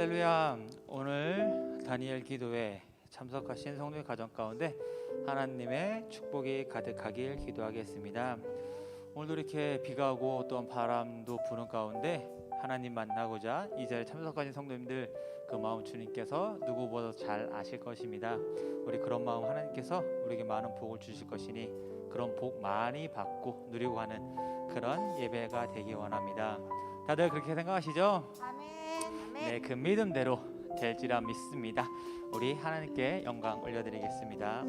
할렐루야. 오늘 다니엘 기도회 참석하신 성도의 가정 가운데 하나님의 축복이 가득하길 기도하겠습니다. 오늘도 이렇게 비가 오고 또한 바람도 부는 가운데 하나님 만나고자 이 자리에 참석하신 성도님들 그 마음 주님께서 누구보다 잘 아실 것입니다. 우리 그런 마음 하나님께서 우리에게 많은 복을 주실 것이니 그런 복 많이 받고 누리고 가는 그런 예배가 되기 원합니다. 다들 그렇게 생각하시죠? 네, 그 믿음대로 될지라 믿습니다. 우리 하나님께 영광 올려드리겠습니다.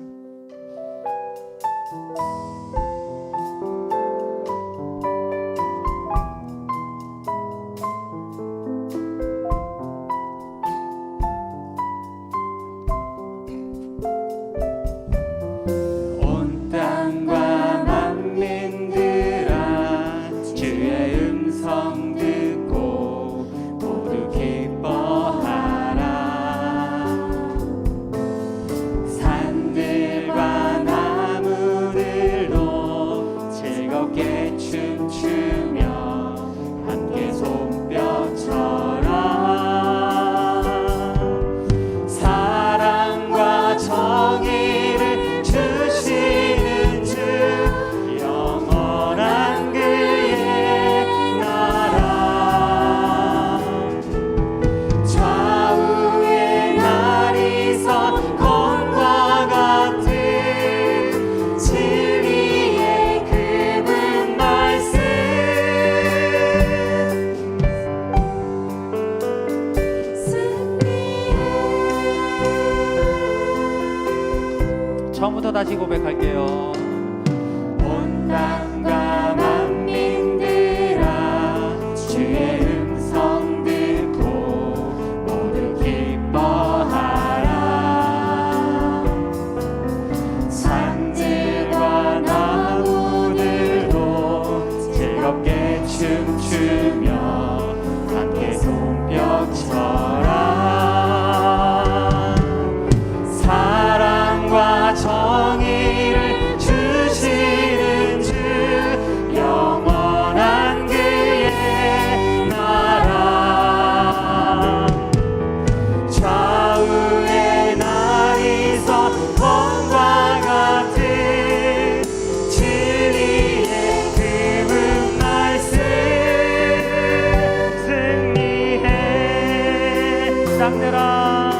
처음부터 다시 고백할게요. 온땅 승리해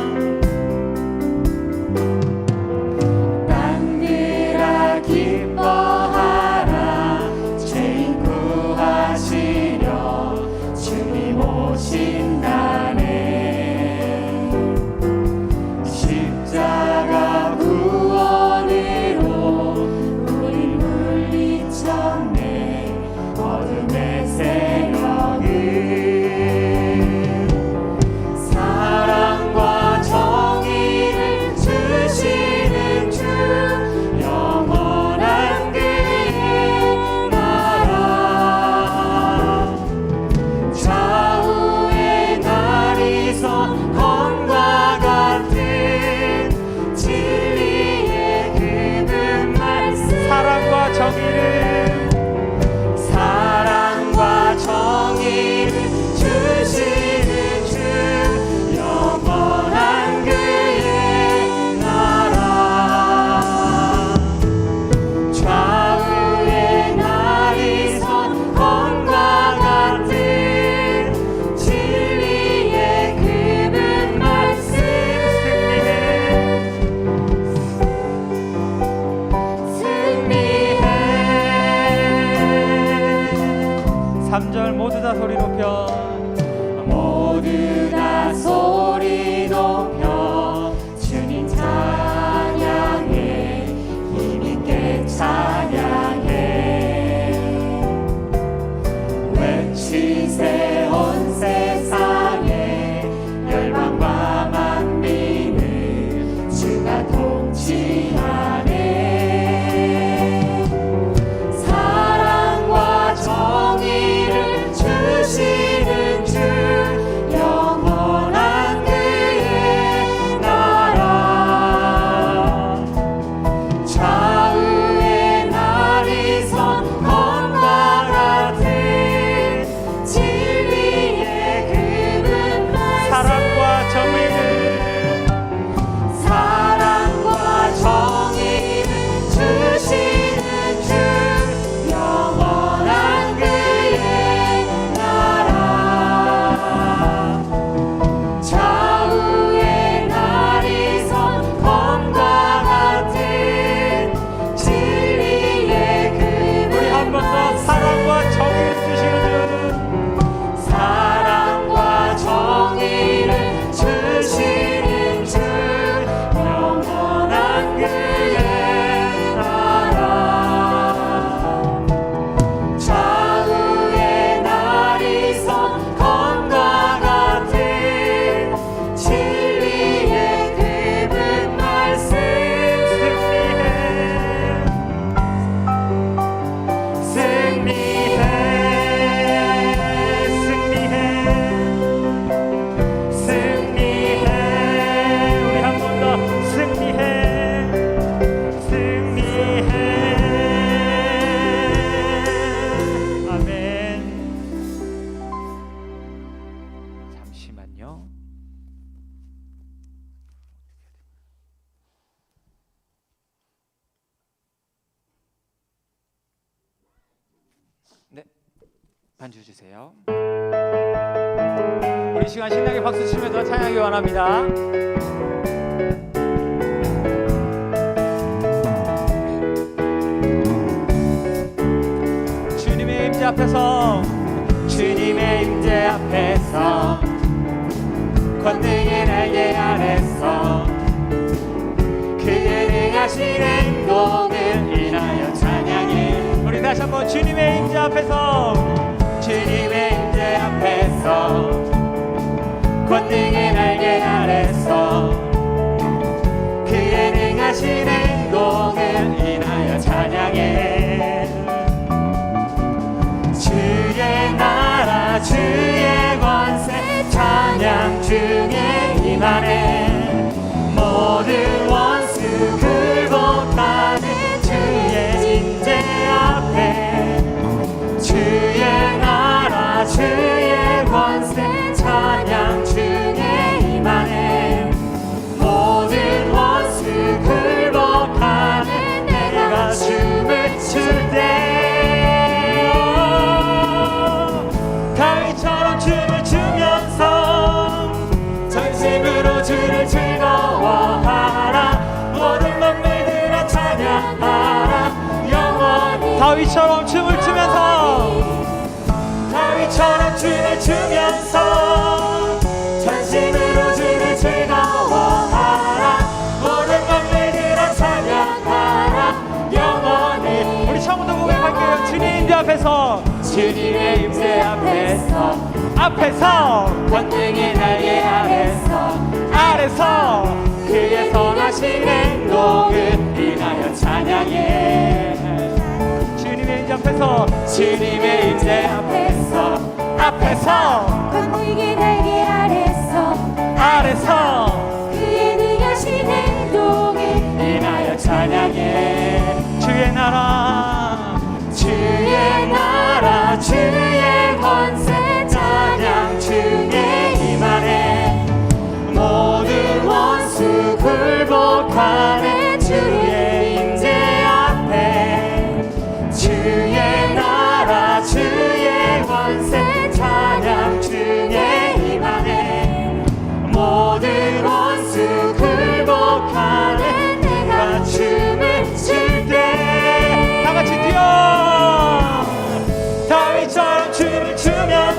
반주 주세요. 우리 시간 신나게 박수 치면서. 주님의 임재 앞에서 주님의 임재 앞에서 권능의 날개 아래서 그의 능하신 행동을 인하여 찬양해 우리 다시 한번 주님의 임재 앞에서 주님의 임재 앞에서 권능의 날개 아래서 그의 능하신 행동을 인하여 찬양해. 주의 나라 주의 권세 찬양 중에 임하네. 모든 원수 굴 추면서 전심으로 주를 즐거워하라. 모든 만물들아 찬양하라. 영원히 우리 처음부터 고백할게요. 주님 임재 앞에서. 주님의 임재 앞에서 앞에서. 권능의 날개 아래서 아래서. 그의 선하신 행동을 인하여 찬양해. 주님의 임재 앞에서. 주님의 임재 앞에서 앞에서 권능의 날개 아래서 아래서 그의 능하신 행동을 인하여 찬양해. 주의 나라 주의 나라 주의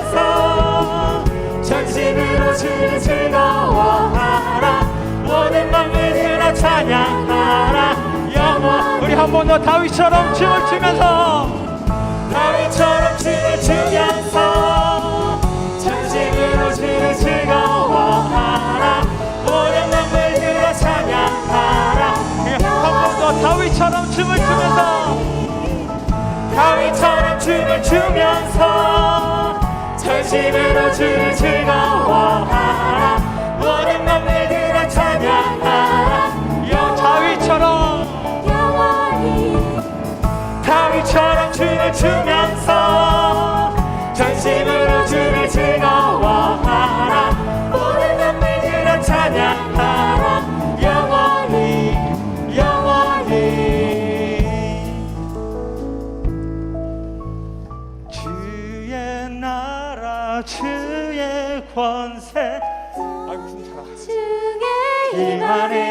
추면서 전심으로 주를 즐거워하라. 모든 만물들아 찬양하라. 영원 우리 한 번 더 다윗처럼 춤을 추면서. 다윗처럼 춤을 추면서 전심으로 주를 즐거워하라. 모든 만물들아 찬양하라. 한 번 더 다윗처럼 춤을 추면서. 다윗처럼 춤을 추면서 전심으로 주를 즐거워하라. 모든 만물들아 찬양하라. 영 다윗처럼. 영원히 다윗처럼 춤을 추면서 중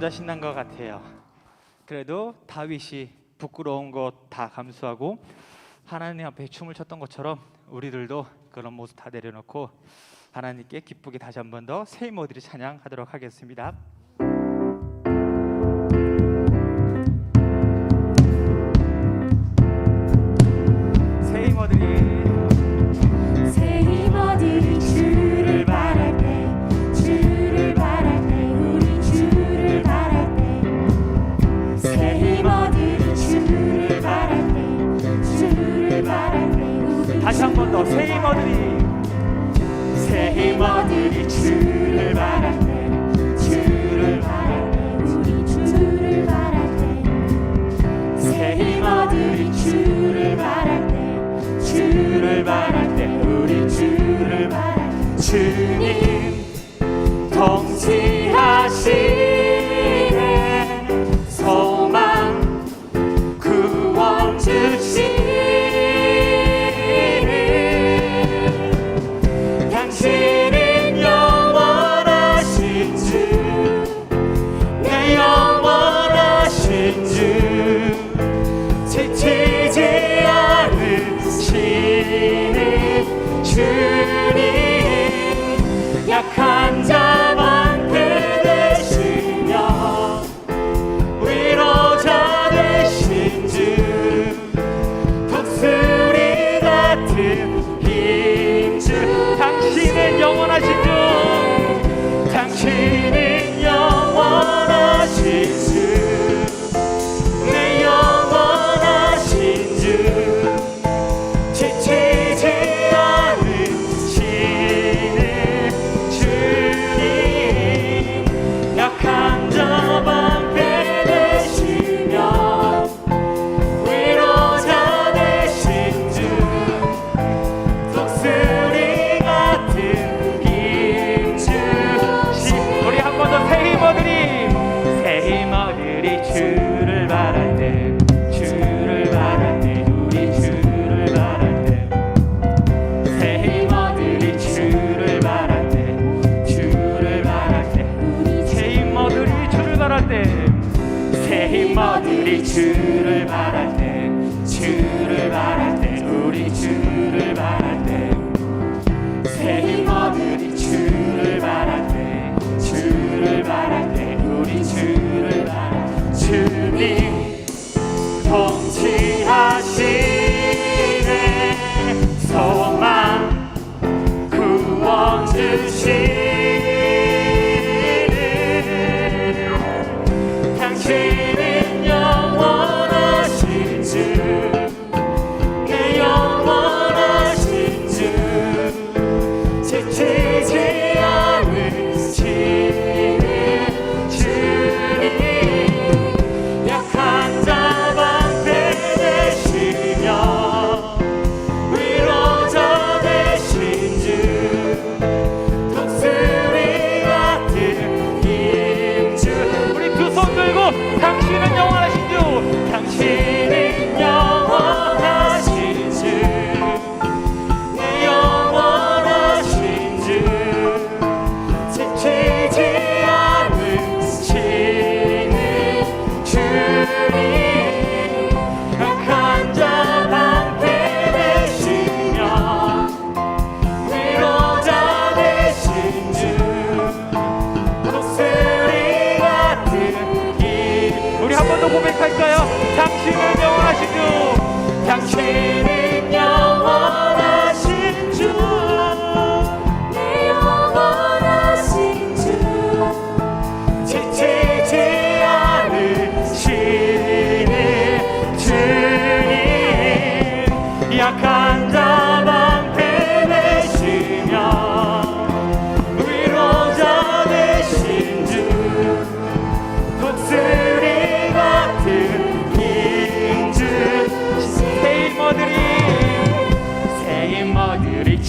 혼자 신난 것 같아요. 그래도 다윗이 부끄러운 것 다 감수하고 하나님 앞에 춤을 췄던 것처럼 우리들도 그런 모습 다 내려놓고 하나님께 기쁘게 다시 한 번 더 세이모들이 찬양하도록 하겠습니다. 통치하시네. 소망 구원 주시네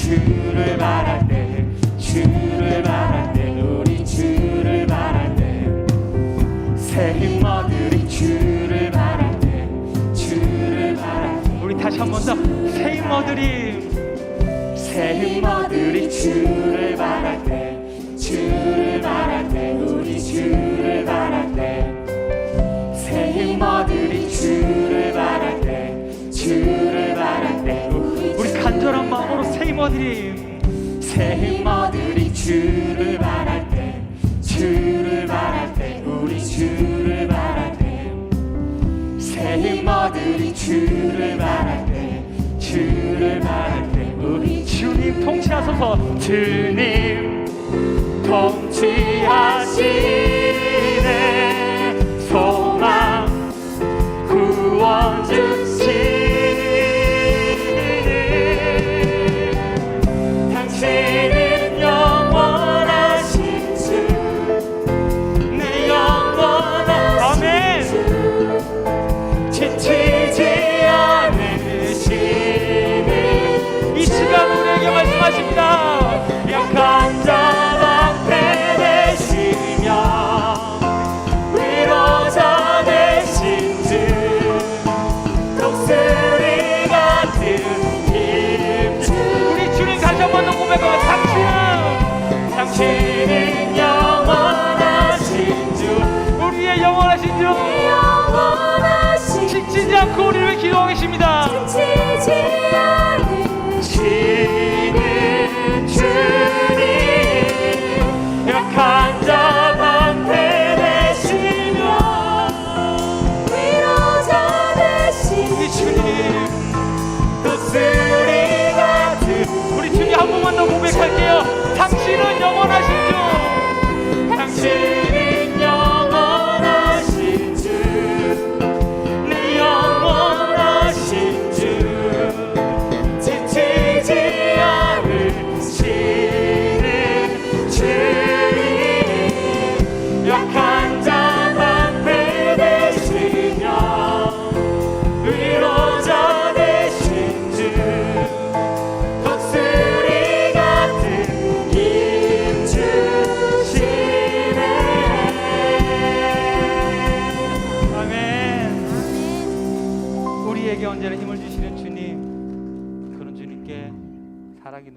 주를 말할 때 주를 말할 때 우리 주를 말할 때 새힘 얻으리 주를 말할 때 주를 말할 때. 우리 다시 한 번 더. 새힘 얻으리 새힘 얻으리 주를 말할 때 주를 말할 때 우리 주를 말할 때 간절한 마음으로 세임어드림. 세임어드림 주를 바랄 때 주를 바랄 때 우리 주를 바랄 때. 세임어드림 주를 바랄 때 주를 바랄 때 우리 주님 통치하소서. 주님 통치하시네.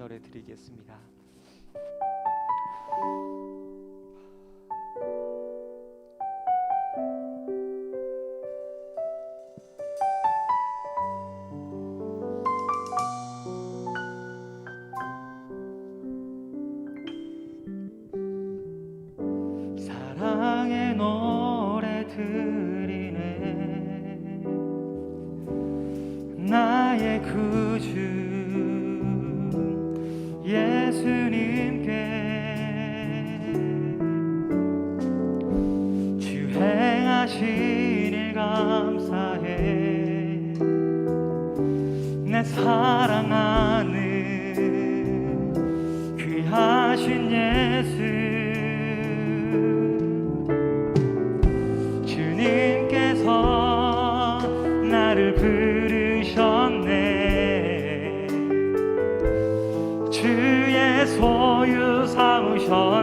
노래 드리겠습니다. 나를 부르셨네. 주의 소유 삼으셨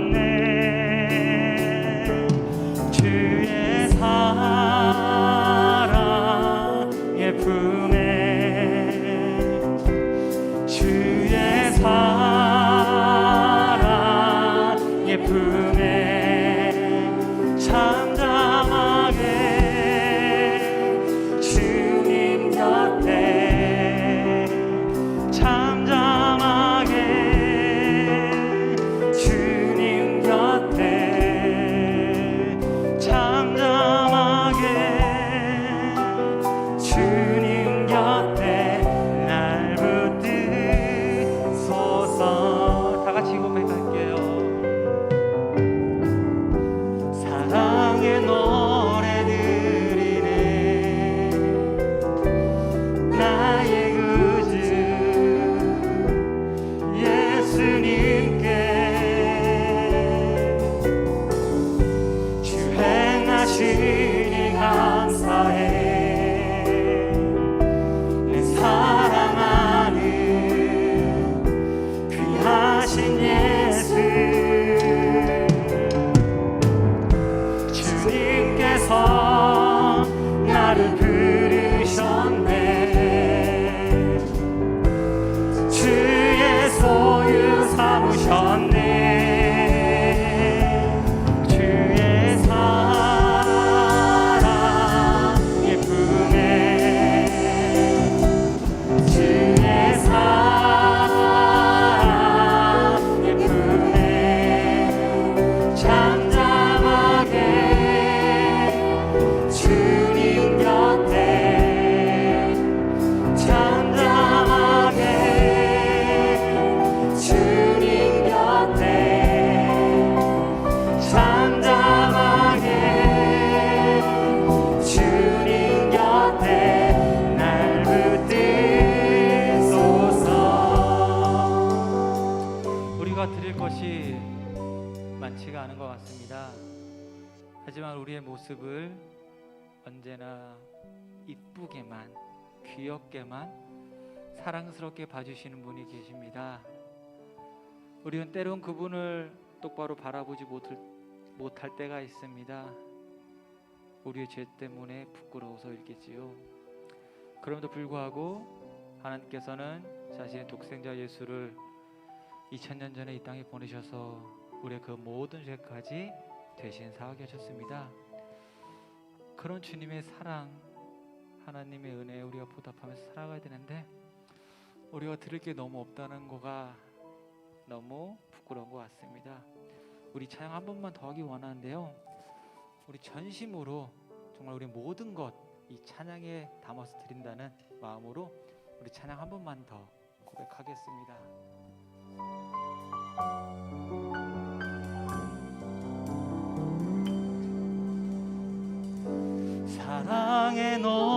우리는 때론 그분을 똑바로 바라보지 못할, 못할 때가 있습니다. 우리의 죄 때문에 부끄러워서일겠지요. 그럼에도 불구하고 하나님께서는 자신의 독생자 예수를 2000년 전에 이 땅에 보내셔서 우리의 그 모든 죄까지 대신 사하게 하셨습니다. 그런 주님의 사랑, 하나님의 은혜에 우리가 보답하면서 살아가야 되는데 우리가 들을 게 너무 없다는 거가 너무 부끄러운 것 같습니다. 우리 찬양 한 번만 더 하기 원하는데요. 우리 전심으로 정말 우리 모든 것 이 찬양에 담아서 드린다는 마음으로 우리 찬양 한 번만 더 고백하겠습니다. 사랑의 노